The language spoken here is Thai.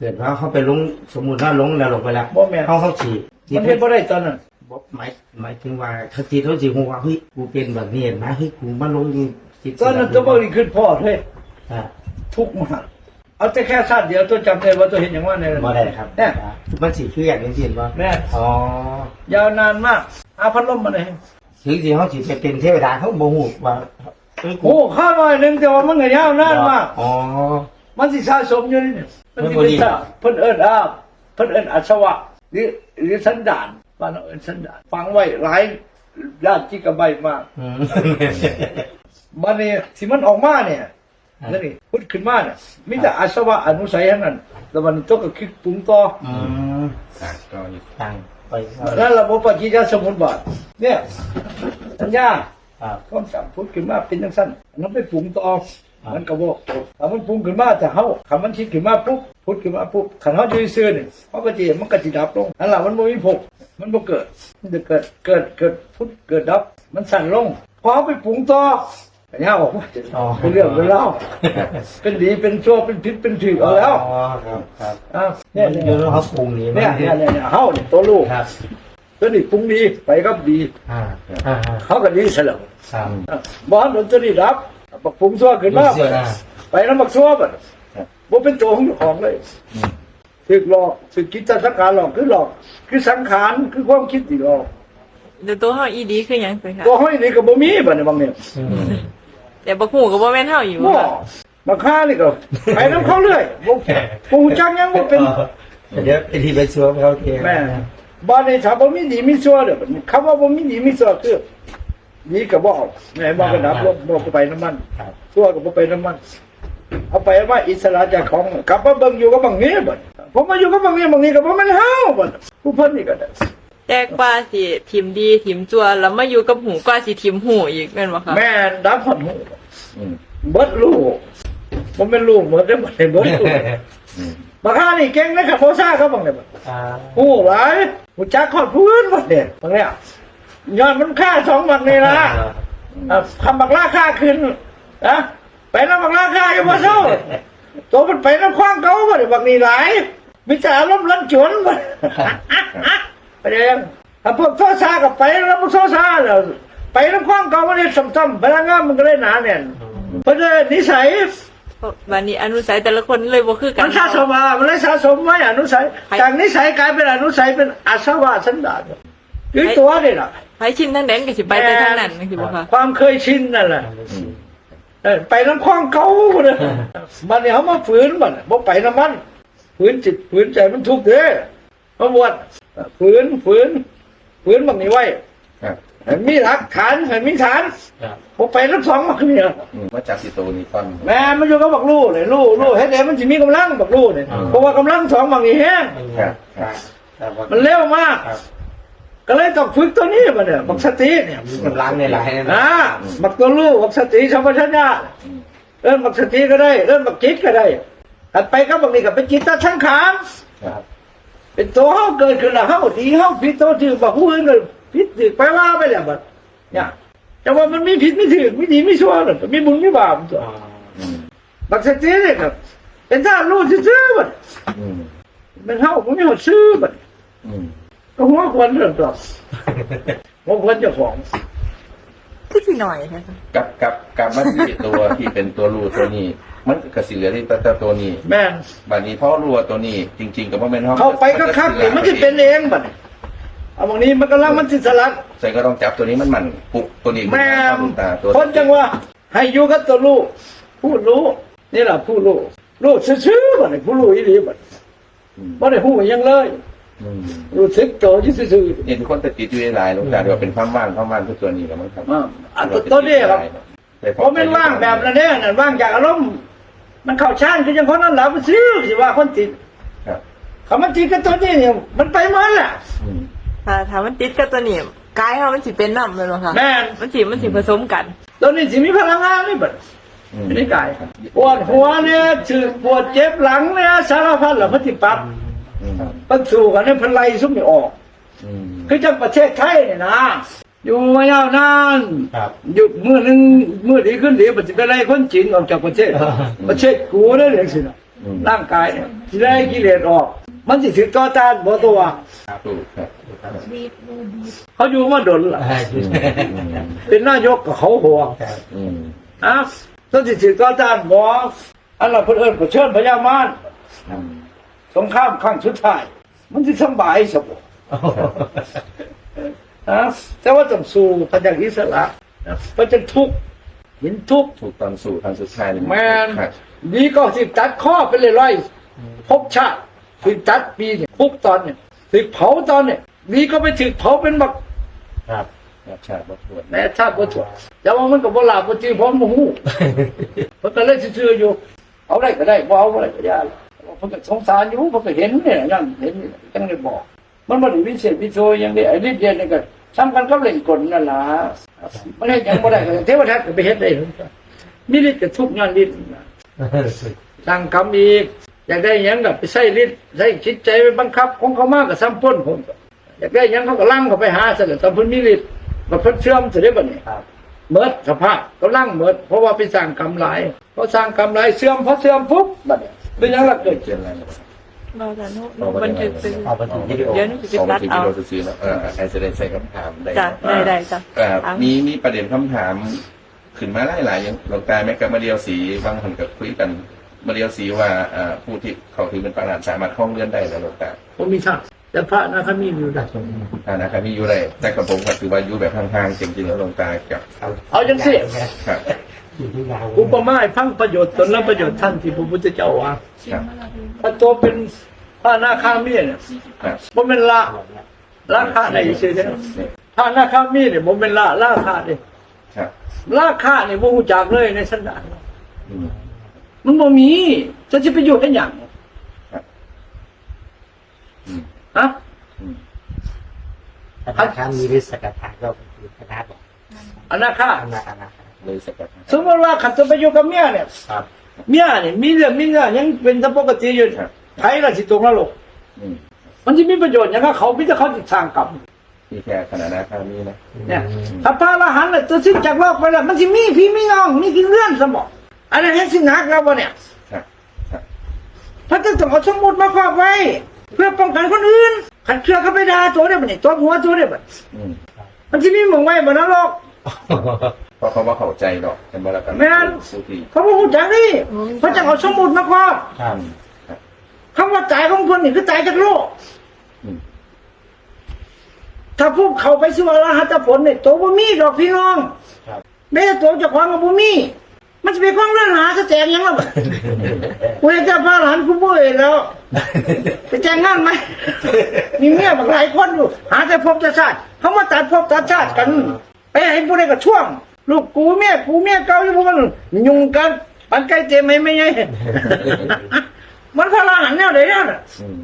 เกิดว่าเขาไปลงสมมุติว่าลงแล้วลงไปแล้วบ่แม่น เขาเขาฉีดฉีมัดนเฮ็ดบ่ได้ตอนนั้นบ่หมายหมายถึงว่าเขาฉีดเขาจีหัวาเฮ้ยกูเป็นแบบนี้นะเฮ้ยกูมาลงจิตตอนนั้นตัวบ่ได้ขึ้นพ่อเฮ้ยอ่า ทุกข์มากเอาแต่แค่ชาติเดียวตัวจำได้ว่าตัวเห็นอย่างว่าในนั้น บ่ได้ครับเนี่ยมันสีคืออย่างนี้จริงป่ะแม่อ๋อยาวนานมากอาพัดลมมาเลยถึงจริงเขาฉีดไปเป็นเทวดาเขาบ่ฮู้ว่าเฮ้ยกูโอ้ข้าหน่อยหนึงแต่ว่ามันก็ยาวนานมาก อ๋อมันสิสะสมอยู่นี่เนี่ย มันสิมันบ่เป็นดีซะเพิ่นเอิ้นอาเพิ่นเอิ้นอาชวะหรือหรือสันดานบ้านเราเอิ้นสันดานฟังไว้หลายญาติจิกะใบมากอืมบัดนี้ที่มันออกมาเนี่ยนั่นนี่พุดขึ้นมาเนี่ยมีแต่อาสวะอนุสัยทั้งนั้นแล้วมันต้องก็คิดปรุงต่ออืมอะก็อีกตั้งไปนั่นระบบปฏิจจสมุปบาทเนี่ยสัญญาครับความจำพุดขึ้นมาเป็นจังซั่นอันนั้นไปปรุงต่อครับ มันก็บอกถ้ามันปรุงขึ้นมาแต่เฮาถ้ามันคิดขึ้นมาปุ๊บพุดขึ้นมาปุ๊บคันเฮาอยู่ซื่อๆนี่เฮาก็สิเห็นมันก็สิดับลงนั่นล่ะมันบ่มีผลมันบ่เกิด มันจะเกิดเกิดเกิดพุดเกิดดับ มันสั่นลงพอเอาไปปรุงต่ออันนี้บอกว่าอ๋อเป็นเรื่องเป็นเล่าวเป็นดีเป็นชั่วเป็นผิดเป็นถูกเอาแล้วอ๋อครับครับอะเนี่เนี่ยยเดี๋เนี่ยยวเขาปรุงนี่เนี่ยเนี่ยเนี่ยเนี่ยเฮาเนี่ยตัวลูกครับตัวนี้ปรุงดีไปก็ดีอ่าอ่าอ่าเขาก็ดีเสยแล้วครับอะบ้านโดนตัวนี้รับ บักปรุงชั่วขึ้นมาเสื้อหน้าไปแล้วบักชั่วบัดบ่เป็นตัวของเจ้าของเลยถึกหลอกถึกคิดจะสังขารหลอกคือหลอก คือสังขารคือความคิดที่หลอกเดี๋ยวตัวเฮาอีดีคือหยังไปค่ะตัวห้อยนี่ก็บ่มีบัดนี้บางเนี่ยอืมแต่บักหูก็บ่แม่นเฮาอยู่บ่ค่ะมาฆ่านี่ก็ไปน้ำเขาเรื่อยบ่บ่ฮู้จักหยังบ่เป็นเดี๋ยวไปที่ไปชัวร์เขาเทียแม่บ้านในชาวบ่มีดีมีชั่วเด้อคำว่าบ่มีดีมีชั่วคือ มีก็บ่เอาแม่บ่ก็ดับลมบ่ไปน้ำมันครับชั่วก็บ่ไปน้ำมัน เอาไปว่าอิสระจากของกลับมาเบิ่งอยู่กับบางนี้บัดผมมาอยู่กับบางนี้บางนี้ก็บ่แม่นเฮาบัดผู้เพิ่นนี่ก็ได้แต่กว่าสิทิมดีทิมจัวแล้วมาอยู่กับหูกว่าสิทิมหูอีกแม่นบ่คะแม่นดับหอดหูอืมเบิดลูกบ่แม่นลูกหมดได้อบ่ได้เบิดลูกอืมบักฮานี่เก่งนะครับโพซ่าเขาบังเนี่ยบัดอ่าโอ้หลายหูจักขอดพื้นบัดเนี่ยบังเนี่ย ย้อนมันค่าสองบักนี่นะอะคำบักล่าค่าขึ้นนะไปน้ำบักล่าค่าอยู่บ่เท่าตัวมันไปน้ำคว้างเก่าบ่ได้บักนี่หลายมิจฉาล้มลันจวนบ่ไปเองถ้าพวกโซซากับไปแล้วพวกโซซาแล้วไปน้ำคว้างเก่าบ่ได้ซ้ำๆพลังงานมันก็เลยหนาแน่นเพราะฉะนั้นนิสัยเพราะวันนี้อนุสัยแต่ละคนเลยบ่คือกัมันนสะสมมามันเลยสะสมไว้อนุสัยจากนิสัยกลายเป็นอนุสัยเป็นอาสวะสันดานอยู่ตัวนี่แหละ ไปชินทางแดนก็สิไปแต่ทางนั้นจังซี่บ่คะความเคยชินนั่นแหละอืมเออไปน้ำคลองเก่าเลยมันเนี่ยเขามาฝืนมันบ่ไปน้ำมัน ฝืนจิตฝืนใจมันทุกข์เด้อมาบวชฝืนฝืนฝืนบางนี้ไว้ครับให้มีหลักฐานให้มีฐานครับบ่ไปน้ำสองมันเนี่ยอืมมาจากสิโตนี่ก่อนแม่มันอยู่กับบักลู่เลยลู่ลู่เฮ็ดให้มันสิมีกำลังบักลู่เนี่ยเพราะว่ากำลังสองบางนี้แห้งครับครับครับมันเร็วมากครับ ก็เลยต้องฝึกตัวนี้มาเนี่ยบักสติเนี่ยมีกำลังในหลายนะอ่าบักตัวลูกบักสติสัมปชัญญะเริ่มบักสติก็ได้เริ่มบักจิตก็ได้ถัดไปก็บางทีก็เป็นจิตตสังขารครับเป็นตัวเฮาเกิดขึ้นแล้วเฮาดีเฮาผิดตัวถือบักผู้อื่นก็ผิดถือไปว่าไปแล้วบัดเนี่ยแต่ว่ามันมีผิดไม่ถือไม่ดีไม่ชั่วหรอกมีบุญมีบาปตัวอ๋ออืมบักสติเนี่ยครับเป็นท่ารู้ซื่อๆบัดอืมเป็นเฮาบ่มีหัวซื่อบัดอืม ก็หัวควรเรื่องตัวหัวควรเจ้าของคือสิหน่อยนะคะกับกับกับมาที่ตัวที่เป็นตัวรูตัวนี้ มันกระสีเหลือที่ตัวตัวนี้แม่นบาดนี้เพราะรัวตัวนี้ จริง ๆกับว่าแม่นห้องเข้าไปก็คักนี่มันจะเป็นเองบัดเอาบางนี้มันกำลังมันสิสลัดใส่ก็ต้องจับตัวนี้มันมันปลุกตัวนี้ขึ้นแม่มาเข้าตาตัวคนจังว่าให้อยู่กับตัวลูกผู้รู้นี่แหละผู้รู้รู้ซื่อๆบัดนี้ผู้รู้อีหลีบัดอืมบ่ได้ฮู้หยังเลยอืม รู้สึกตัวอยู่ซื่อนี่ทุกคนจะติดอยู่ในหลายลงจากเดี๋ยวเป็นความว่างความว่างทุกตัวนี้แล้วมั้งครับๆอ่าอันตัวตัวนี้ครับแต่พอบ่แม่นว่างแบบนั้นเด้อนั่นว่างจากอารมณ์มันเข้าฌานคือจังคนนั้นหลับซื่อสิว่าคนติดครับคำมันติดกับตัวนี้เนี่ยมันไปหมดแหละอืมถ้าถ้ามันติดกับตัวนี้กายเฮามันสิเป็นน้ำแม่นบ่คะแม่นมันสิมันสิผสมกัน ตัวนี้สิมีพลังงานนี่บัดอืมไม่ได้กายปวดหัวเนี่ยถือปวดเจ็บหลังเนี่ยสารพัดเหล่ามันติปรับอื มมันสู่กันเนี่ยพันไลซุ่มไม่ออกอืมคือจังประเทศไทยเนี่ยนะอยู่มายาวนานครับหยุดมือหนึงมือดีขึ้นดีมันจะไปไล่คนจีนออกจากประเทศ ประเทศกูได้เลยสินะอืมร่างกายเนี่ยที่ได้กิเลสออก มันสิถึงต่อต้านบ่ตัวถูกครับเขาอยู่มาดนล่ะใช่อืมอืมเป็นนายกกับเขาห่วงครับอืมอะต้องสิถึงต่อต้านบ่อันละเพิ่นเอิ้นก็เชิญพญามารอืม สงครามครั้งสุดท้าย มันสิสำบายซะบ่โอ้โหฮะแต่ว่าต้องสู้พระจากอิสระเพราะจะทุกข์เห็นทุกข์ถูกตอนสู่ทางสุดท้ายนี่แม่นครับดีก็สิตัดข้อไปเลยร้อยภพชาติถึงตัดปีเนี่ยทุกตอนเนี่ยถึงเผาตอนเนี่ยดีก็ไปถึงเผาเป็นบักครับครับชาติวัตถุแม่ชาติบ่ถั่วแต่ว่ามันก็บ่ลาบบ่จือพร้อมบ่ฮู้เพิ่นก็เลยซื่อๆอยู่ เอาได้ก็ได้บ่เอาบ่ได้ก็อย่าเพิ่นก็สงสารอยู่เพิ่นก็เห็นเนี่ยนั่นเห็นนี่จังได้บอก มันบ่ได้วิเศษวิโสหยังได้ไอ้ฤทธิ์เดชนี่ก็สำคัญกับเล่นกลนั่นล่ะมันเฮ็ดหยังบ่ได้ก็เทวทัตก็ไปเฮ็ดได้มีฤทธิ์ก็ทุกข์ย้อนฤทธิ์น่ะสร้างกรรมอีกอยากได้หยังกับไปใส่ฤทธิ์ใส่จิตใจไปบังคับ ของเขามากกับซ้ำพ้นผมอยากได้หยังเขาก็ลั่งเขาไปหาเสด็จตอนเพิ่นมีฤทธิ์มาเพิ่นเชื่อมเสด็จบัดนี้ครับเมิดสภาพก็ลั่งเมิดเพราะว่าไปสร้างกรรมหลายเพราะสร้างกรรมหลายเสื่อมเพราะเสื่อมปุ๊บบัดนี้ เป็นหยังล่ะเกิดเจนอะไรนะเราจะนุหนูบันทึกซื้อเอาบันทึกวิดีโอ เดี๋ยวหนูจะเอาไปมาตัดถึงเอาวิดีโอซื้อๆแล้วเออไอ้จะได้ใส่คำถามได้จ้ะได้ได้จ้ะเอ่อเอามี มีประเด็นคำถาม ขึ้นมาหลายหลายๆอย่างหลวงตาแม่กับมาเดียวสีบางคนกับคุยกันมาเดียวสีว่าเอ่อผู้ที่เขาถือเป็นประหลาดสามารถคล้องเลื่อนได้แล้วหลวงตาผมมีทางแต่พระนะเขามีอยู่ได้อ่านะครับมีอยู่ได้แต่กับผมก็ถือว่าอยู่แบบห่างๆจริงๆแล้วหลวงตากับเอาจังสิครับ อยู่ที่ยาวอุปมาให้ฟังประโยชน์ตนและประโยชน์ท่านที่พระพุทธเจ้าว่าครับพระตัวเป็นพระนาคามีเนี่ยครับบ่เป็นละราคาได้ซื่อๆเด้อนี่พระนาคามีเนี่ยบ่เป็นละราคาเด้ครับราคาเนี่ยบ่ฮู้จักเลยในสันดานอืมมันบ่มีจะสิไปอยู่ให้หยังอืมฮะอืมถ้าทางมีริสกทางก็คือคณะบอกอนาคาคณะคณะ เลยสกัดสมมติว่าขันจะไปอยู่กับเมียเนี่ย ครับเมียเนี่ยมีเรื่องมีเรื่องยังเป็นตามปกติอยู่ครับไผล่ะสิตรงนรกอืมมันสิมีประโยชน์หยังกับเขาพิจเขาสิสร้างกรรมมีแค่ขนาดนาคามีนะเนี่ยถ้าพระอรหันต์น่ะจะสิ้นจากโลกไปแล้วมันสิมีพี่มีน้องมีกินเลื่อนสมองอันนั้นแค่สิหนักแล้วบ่เนี่ยครับครับพระเจ้าต้องเอาสมุดมาครอบไว้ เพื่อป้องกันคนอื่นขันเชื่อเขาไปด่าตัวได้บ่เนี่ยตัวหัวตัวได้บ่อืมมันสิมีหมองไว้บ่นรก เพราะเขาว่าเข้าใจดอกเป็นบารากันแม่นผู้ที่เขาบอกจักนี่พระเจ้าเอาสมุดมาครอบครับครับคำว่าตายของคนนี่คือตายจากโลก อืมถ้าพวกเขาไปสู่อรหัตผลเนี่ยตัวบ่มีดอกพี่น้องครับ แม้แต่ตัวเจ้าของก็บ่มี มันจะไปคล้องเรื่องหาสแตงยังล่ะบ่ กูเห็นเจ้าพระหลานกูบ่เห็นแล้ว ไปแจ้งงานไหมมีเมียบักหลายคนอยู่ หาแต่ภพแต่ชาติเขามาตัดภพตัดชาติกัน ไปให้ผู้ใดก็ช่วง ลูกกูเมียกูเมียเก่าอยู่พวกนั้นยุ่งกันปันใกล้เต็มไหมไม่ไง มันพระอรหันต์แนวไหนเนี่ยน่ะอืม